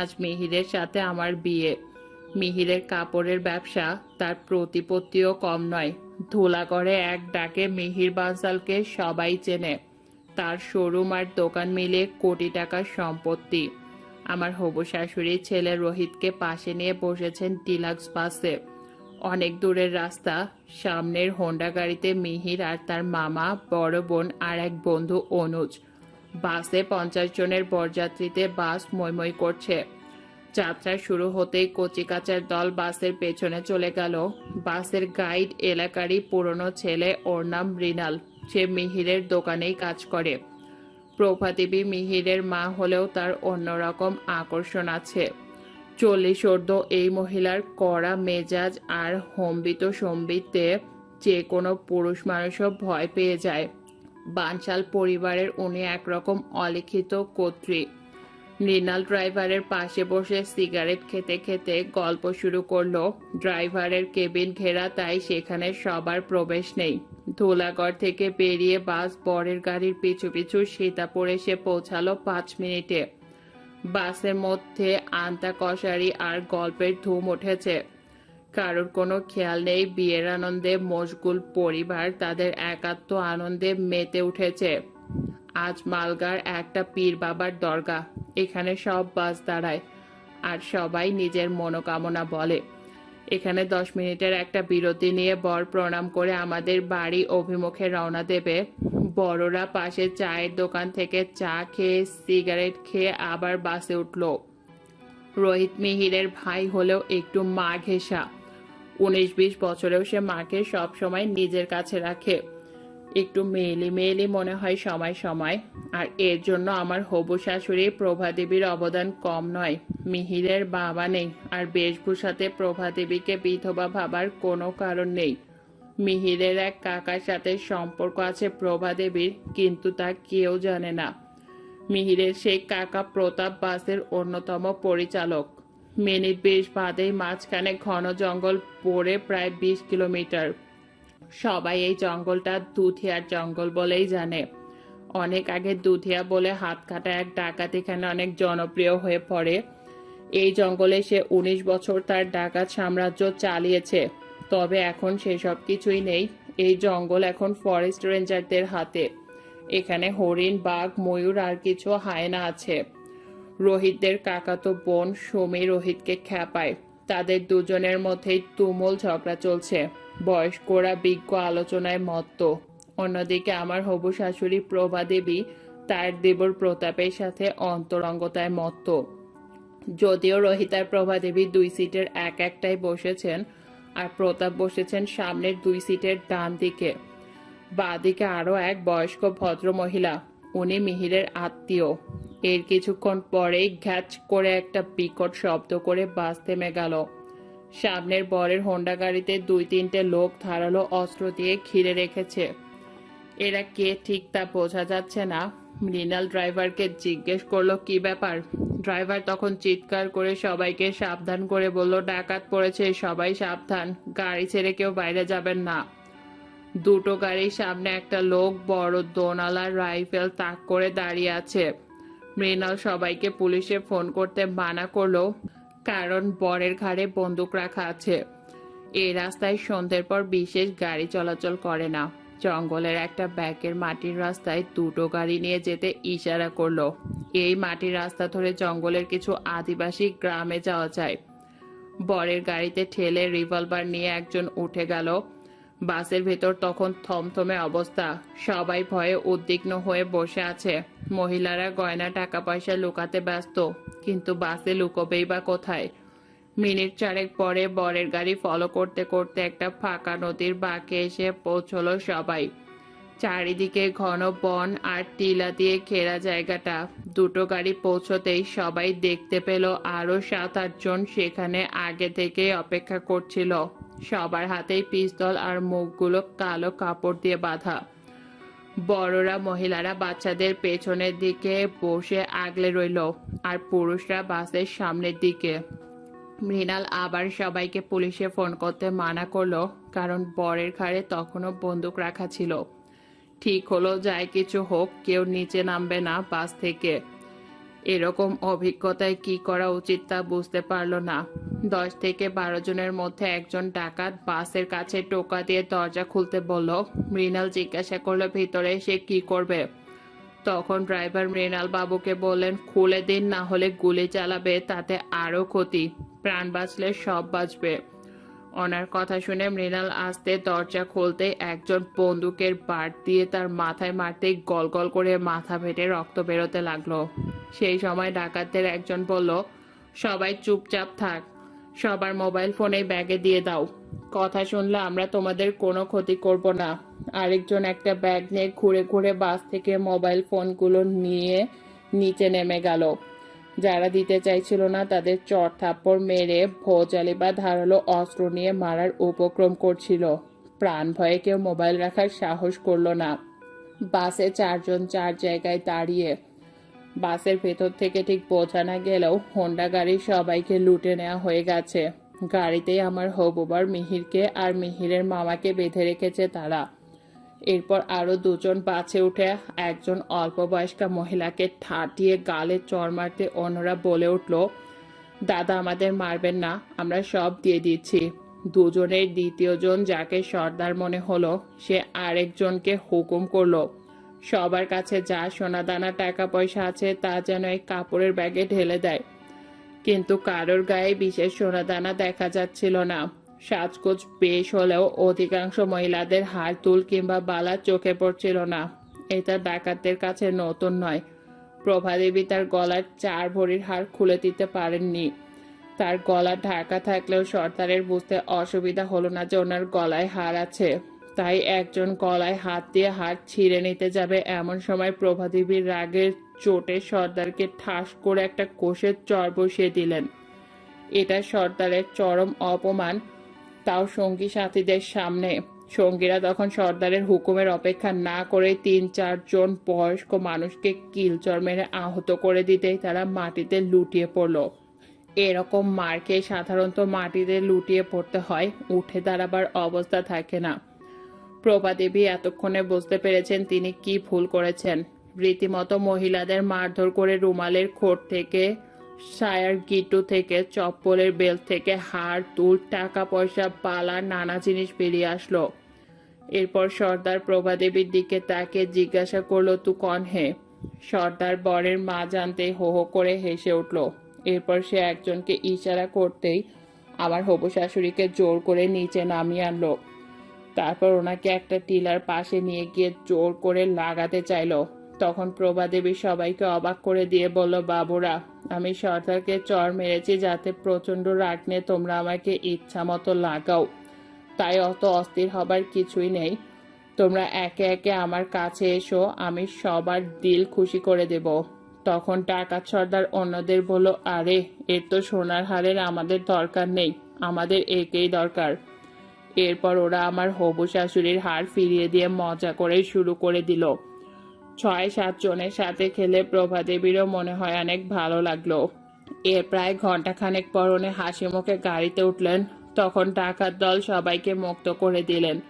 আজ মিহিরের সাথে আমার বিয়ে। মিহিরের কাপড়ের ব্যবসা তার প্রতিপত্তিও কম নয়। ধুলাগড়ে এক ডাকে মিহির বানসালকে সবাই চেনে। তার শোরুম আর দোকান মিলে কোটি টাকার সম্পত্তি। আমার হবু শাশুড়ির ছেলে রোহিতকে পাশে নিয়ে বসেছেন ডিলাক্স বাসে। অনেক দূরের রাস্তা, সামনের হোন্ডা গাড়িতে মিহির আর তার মামা, বড় বোন আর এক বন্ধু অনুজ। বাসে পঞ্চাশ জনের বরযাত্রীতে বাস ময়ময় করছে। যাত্রা শুরু হতেই কচিকাচার দল বাসের পেছনে চলে গেল। বাসের গাইড এলাকারই পুরনো ছেলে ওর নাম মৃণাল। সে মিহিরের দোকানেই কাজ করে। প্রভাদেবী মিহিরের মা হলেও তার অন্যরকম আকর্ষণ আছে। চল্লিশ ঊর্ধ্ব এই মহিলার কড়া মেজাজ আর হম্বিত সম্বিতে যে কোনো পুরুষ মানুষও ভয় পেয়ে যায়। বানশাল পরিবারের উনি একরকম অলিখিত কর্ত্রী। মৃণাল ড্রাইভারের পাশে বসে সিগারেট খেতে খেতে গল্প শুরু করল, ড্রাইভারের কেবিন ঘেরা, তাই সেখানে সবার প্রবেশ নেই। ধুলাগড় থেকে বেরিয়ে বাস বরের গাড়ির পিছু পিছু সীতাপুর এসে পৌঁছালো পাঁচ মিনিটে। বাসের মধ্যে আন্তা কষারি আর গল্পের ধুম উঠেছে। কারোর কোনো খেয়াল নেই, বিয়ের আনন্দে মশগুল পরিবার তাদের একাত্ম আনন্দে মেতে উঠেছে। আজ মালগার একটা পীর বাবার দরগা, এখানে সব বাস দাঁড়ায় আর সবাই নিজের মনোকামনা বলে। এখানে দশ মিনিটের একটা বিরতি নিয়ে বর প্রণাম করে আমাদের বাড়ি অভিমুখে রওনা দেবে। বড়রা পাশে চায়ের দোকান থেকে চা খেয়ে সিগারেট খেয়ে আবার বাসে উঠল। রোহিত মিহিরের ভাই হলেও একটু মা ঘেঁষা। উনিশ বিশ বছরেও সে মাকে সব সময় নিজের কাছে রাখে। একটু মেয়েলি মেয়েলি মনে হয় সময় সময়। আর এর জন্য আমার হবু শাশুড়ি প্রভাদেবীর অবদান কম নয়। মিহিরের বাবা নেই, আর বেশভূষাতে প্রভাদেবীকে বিধবা ভাবার কোনো কারণ নেই। মিহিরের এক কাকার সাথে সম্পর্ক আছে প্রভাদেবীর কিন্তু তা কেউ জানে না। মিহিরের সেই কাকা প্রতাপ বাসের অন্যতম পরিচালক। মিনিট বিশ বাদেই মাঝখানে ঘন জঙ্গল পড়ে প্রায় বিশ কিলোমিটার। সবাই এই জঙ্গলটা দুধিয়ার জঙ্গল বলেই জানে। অনেক আগে দুধিয়া বলে হাত কাটা এক ডাকাত এখানে অনেক জনপ্রিয় হয়ে পড়ে। এই জঙ্গলে সে উনিশ বছর তার ডাকাত সাম্রাজ্য চালিয়েছে। তবে এখন সেসব কিছুই নেই। এই জঙ্গল এখন ফরেস্ট রেঞ্জারদের হাতে। এখানে হরিণ, বাঘ, ময়ূর আর কিছু হায়না আছে। রোহিতদের কাকাতো বোন সমী রোহিতকে খ্যাপায় তাদের দুজনের মধ্যেই তুমুল ঝগড়া চলছে। বয়স্করা বিজ্ঞ আলোচনায় মত্ত। অন্যদিকে আমার হবু শাশুড়ি প্রভা দেবী তার দেবর প্রতাপের সাথে অন্তরঙ্গতায় মত্ত। যদিও রোহিতার প্রভা দেবী দুই সিটের এক একটাই বসেছেন আর প্রতাপ বসেছেন সামনের দুই সিটের ডান দিকে। বাদিকে আরও এক বয়স্ক ভদ্র মহিলা উনি মিহিরের আত্মীয়। এর কিছুক্ষণ পরেই ঘ্যাচ করে একটা বিকট শব্দ করে বাস থেমে গেল। সামনের বরের হোন্ডা গাড়িতে দুই তিনটে লোক ধারালো অস্ত্র দিয়ে ঘিরে রেখেছে। এরা কে ঠিক তা বোঝা যাচ্ছে না। মৃণাল ড্রাইভারকে জিজ্ঞেস করল, কি ব্যাপার? ড্রাইভার তখন চিৎকার করে সবাইকে সাবধান করে বলল, ডাকাত পড়েছে, সবাই সাবধান। গাড়ি ছেড়ে কেউ বাইরে যাবেন না। দুটো গাড়ির সামনে একটা লোক বড় দোনালা রাইফেল তাক করে দাঁড়িয়ে আছে। মৃণাল সবাইকে পুলিশে ফোন করতে মানা করল, কারণ বরের ঘাড়ে বন্দুক রাখা আছে। এই রাস্তায় সন্ধ্যের পর বিশেষ গাড়ি চলাচল করে না। জঙ্গলের একটা ব্যাকের মাটির রাস্তায় দুটো গাড়ি নিয়ে যেতে ইশারা করল। এই মাটির রাস্তা ধরে জঙ্গলের কিছু আদিবাসী গ্রামে যাওয়া যায়। বরের গাড়িতে ঠেলে রিভলভার নিয়ে একজন উঠে গেল। বাসের ভেতর তখন থমথমে অবস্থা। সবাই ভয়ে উদ্বিগ্ন হয়ে বসে আছে। মহিলারা গয়না টাকা পয়সা লুকাতে ব্যস্ত, কিন্তু বাসে লুকোবেই বা কোথায়? মিনিট চারেক পরে বরের গাড়ি ফলো করতে করতে একটা ফাঁকা নদীর বাঁকে এসে পৌঁছলো সবাই। চারিদিকে ঘন বন আর টিলা দিয়ে ঘেরা জায়গাটা। দুটো গাড়ি পৌঁছতেই সবাই দেখতে পেল আরও সাত আটজন সেখানে আগে থেকে অপেক্ষা করছিল। সবার হাতেই পিস্তল আর মুখগুলো কালো কাপড় দিয়ে বাঁধা। বড়রা মহিলারা বাচ্চাদের পেছনের দিকে বসে আগলে রইল আর পুরুষরা বাসের সামনের দিকে। মৃণাল আবার সবাইকে পুলিশে ফোন করতে মানা করল, কারণ বরের ঘাড়ে তখনও বন্দুক রাখা ছিল। ঠিক হলো, যাই কিছু হোক, কেউ নিচে নামবে না বাস থেকে। এরকম অভিজ্ঞতায় কি করা উচিত তা বুঝতে পারল না। দশ থেকে বারো জনের মধ্যে একজন ডাকাত বাসের কাছে টোকা দিয়ে দরজা খুলতে বলল, মৃণাল জিজ্ঞাসা করল, ভিতরে সে কি করবে? তখন ড্রাইভার মৃণাল বাবুকে বললেন, খুলে দিন, না হলে গুলি চালাবে, তাতে আরও ক্ষতি। প্রাণ বাঁচলে সব বাঁচবে। ওনার কথা শুনে মৃণাল আসতে দরজা খুলতে একজন বন্দুকের বাট দিয়ে তার মাথায় মারতেই গল গল করে মাথা ফেটে রক্ত বেরোতে লাগল। সেই সময় ডাকাতদের একজন বলল, সবাই চুপচাপ থাক, সবার মোবাইল ফোনে ব্যাগে দিয়ে দাও। কথা শুনলে আমরা তোমাদের কোনো ক্ষতি করব না। আরেকজন একটা ব্যাগ নিয়ে ঘুরে ঘুরে বাস থেকে মোবাইল ফোনগুলো নিয়ে নিচে নেমে গেল। যারা দিতে চাইছিল না তাদের চর থাপ্পড় মেরে ভোজালি বা ধারালো অস্ত্র নিয়ে মারার উপক্রম করছিল। প্রাণ ভয়ে কেউ মোবাইল রাখার সাহস করল না। বাসে চারজন চার জায়গায় দাঁড়িয়ে বাসের ভেতর থেকে ঠিক বোঝা না গেলেও হোন্ডা গাড়ির সবাইকে লুটে নেওয়া হয়ে গেছে। গাড়িতেই আমার হবুবার মিহিরকে আর মিহিরের মামাকে বেঁধে রেখেছে তারা। এরপর আরও দুজন বাসে উঠে একজন অল্প বয়স্কা মহিলাকে ঠাটিয়ে গালে চর মারতে অন্যরা বলে উঠল, দাদা, আমাদের মারবেন না, আমরা সব দিয়ে দিচ্ছি। দুজনের দ্বিতীয়জন যাকে সর্দার মনে হলো, সে আরেকজনকে হুকুম করল সবার কাছে যা সোনাদানা টাকা পয়সা আছে তা যেন এই কাপড়ের ব্যাগে ঢেলে দেয়। কিন্তু কারোর গায়ে বিশেষ সোনাদানা দেখা যাচ্ছিল না। সাজগোজ বেশ হলেও অধিকাংশ মহিলাদের হার, তুল কিংবা বালা চোখে পড়ছিল না। এটা ডাকাতদের কাছে নতুন নয়। প্রভাদেবী তার গলার চার ভরির হার খুলে দিতে পারেননি। তার গলা ঢাকা থাকলেও সর্দারের বুঝতে অসুবিধা হলো না যে ওনার গলায় হার আছে। তাই একজন গলায় হাত দিয়ে হাত ছিঁড়ে নিতে যাবে। এমন সময় প্রভাদেবীর রাগের চোটে সর্দারকে ঠাস করে একটা কোষের চর বসিয়ে দিলেন। এটা সর্দারের চরম অপমান। তাও সঙ্গী সাথীদের সামনে। সঙ্গীরা তখন সর্দারের হুকুমের অপেক্ষা না করে তিন চারজন বয়স্ক মানুষকে কিলচর মেরে আহত করে দিতেই তারা মাটিতে লুটিয়ে পড়ল। এরকম মারকে সাধারণত মাটিতে লুটিয়ে পড়তে হয়। উঠে দাঁড়াবার অবস্থা থাকে না। প্রভাদেবী এতক্ষণে বুঝতে পেরেছেন তিনি কি ভুল করেছেন। রীতিমতো মহিলাদের মারধর করে রুমালের খোট থেকে সায়ার গিটু থেকে, চপ্পলের বেল্ট থেকে হার, তুল টাকা পয়সা পালা নানা জিনিস বেরিয়ে আসলো। এরপর সর্দার প্রভাদেবীর দিকে তাকে জিজ্ঞাসা করল, তু কন হে? সর্দার বরের মা জানতে হো হো করে হেসে উঠল। এরপর সে একজনকে ইশারা করতেই আমার হবু শাশুড়িকে জোর করে নিচে নামিয়ে আনলো। তারপর ওনাকে একটা টিলার পাশে নিয়ে গিয়ে জোর করে লাগাতে চাইলো। তখন প্রভাদেবী সবাইকে অবাক করে দিয়ে বলল, বাবুরা, আমি সর্দারকে চর মেরেছি যাতে প্রচণ্ড রাগ নিয়ে তোমরা আমাকে ইচ্ছা মতো লাগাও। তাই অত অস্থির হবার কিছুই নেই। তোমরা একে একে আমার কাছে এসো, আমি সবার দিল খুশি করে দেব। তখন টাকা সর্দার অন্যদের বলল, আরে, এর তো সোনার হারের আমাদের দরকার নেই। আমাদের একেই দরকার। এরপর ওরা আমার হবু শাশুড়ির হাড় ফিরিয়ে দিয়ে মজা করে শুরু করে দিল। ছয়, সাত জনের সাথে খেলে প্রভাদেবীরও মনে হয় অনেক ভালো লাগল। এর প্রায় ঘন্টাখানেক পর উনি হাসি মুখে গাড়িতে উঠলেন। তখন ডাকাত দল সবাইকে মুক্ত করে দিলেন।